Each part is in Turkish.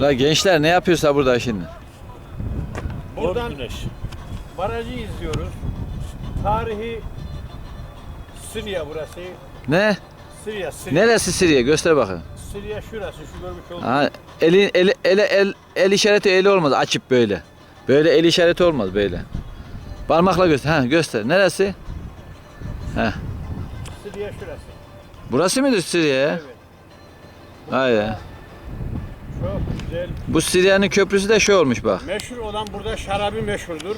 La gençler ne yapıyorsa burada şimdi? Buradan güneş. barajı izliyoruz. Tarihi Suriye burası. Ne? Suriye, Suriye. Neresi Siriye? Göster bakın. Suriye şurası, şu görmüş olduğunuz. Ha, eli, eli, ele, el, el işareti eli olmaz açıp böyle. Böyle el işareti olmaz böyle. Parmakla göster. Ha, göster. Neresi? Heh. Suriye şurası. Burası mıdır Siriye? Evet. Hayır. Güzel. Bu Siriye'nin köprüsü de şey olmuş bak. Meşhur olan burada şarabı meşhurdur.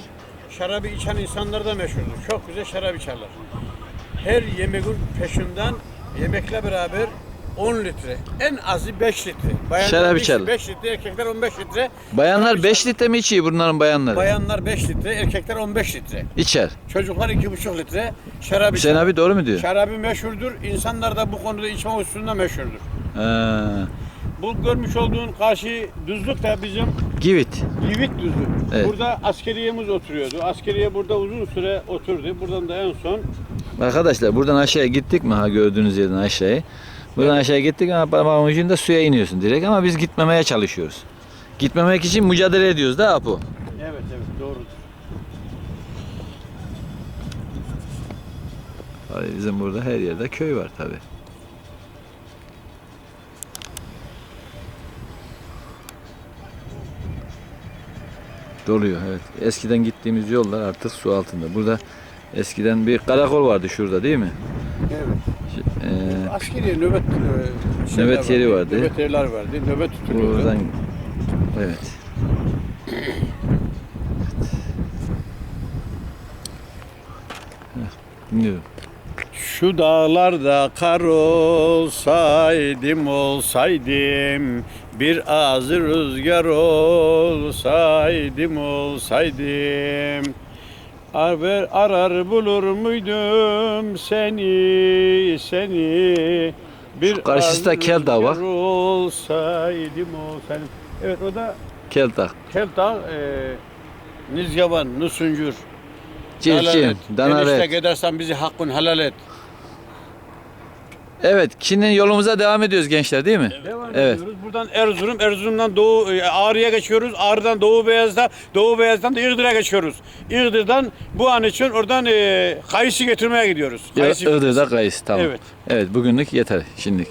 Şarabı içen insanlar da meşhurdur. Çok güzel şarap içerler. Her yemeğin peşinden yemekle beraber 10 litre. En azı 5 litre. Bayanlar Şarap içerler. 5 litre, erkekler 15 litre. Bayanlar 5 litre mi içiyor bunların bayanları? Bayanlar 5 litre, erkekler 15 litre. İçer. Çocuklar 2,5 litre şarap Hüseyin içer. abi doğru mu diyor? Şarabı meşhurdur. İnsanlar da bu konuda içme hususunda meşhurdur. Ha, Bu görmüş olduğun karşı düzlük de bizim Givit. Yivik düzlük. Evet. Burada askeriyemiz oturuyordu. Askeriye burada uzun süre oturdu. Buradan da en son Arkadaşlar buradan aşağıya gittik mi ha gördüğünüz yerden aşağıya. Buradan aşağıya gittik ama parmağın ucunda suya iniyorsun direkt ama biz gitmemeye çalışıyoruz. Gitmemek için mücadele ediyoruz da Apo. Evet evet doğrudur. Bizim burada her yerde köy var tabi. Doluyor evet. Eskiden gittiğimiz yollar artık su altında. Burada eskiden bir karakol vardı şurada değil mi? Evet. Ee, Askeriye nöbet e, şeyler Nöbet yeri vardı. Nöbet yerler vardı. Nöbet tutuluyordu. buradan evet. Dinliyorum. Şu dağlarda kar olsaydım olsaydım bir az rüzgar olsaydım olsaydım Arar, arar bulur muydum seni seni bir Şu karşısında az Kel Dağı var. olsaydım olsaydım Evet o da Keltak. Kelta e, Nizyavan, Nusuncur Civciv, Enişte danaret. gidersen bizi hakkın helal et. Evet, şimdi yolumuza devam ediyoruz gençler değil mi? Devam Evet. ediyoruz. Buradan Erzurum, Erzurum'dan Doğu e, Ağrı'ya geçiyoruz. Ağrı'dan Doğu Beyaz'da, Doğu Beyaz'dan da İğdır'a geçiyoruz. İğdır'dan bu an için oradan e, kayısı getirmeye gidiyoruz. Kayısı Iğdır'da kayısı tamam. Evet. Evet, bugünlük yeter şimdilik.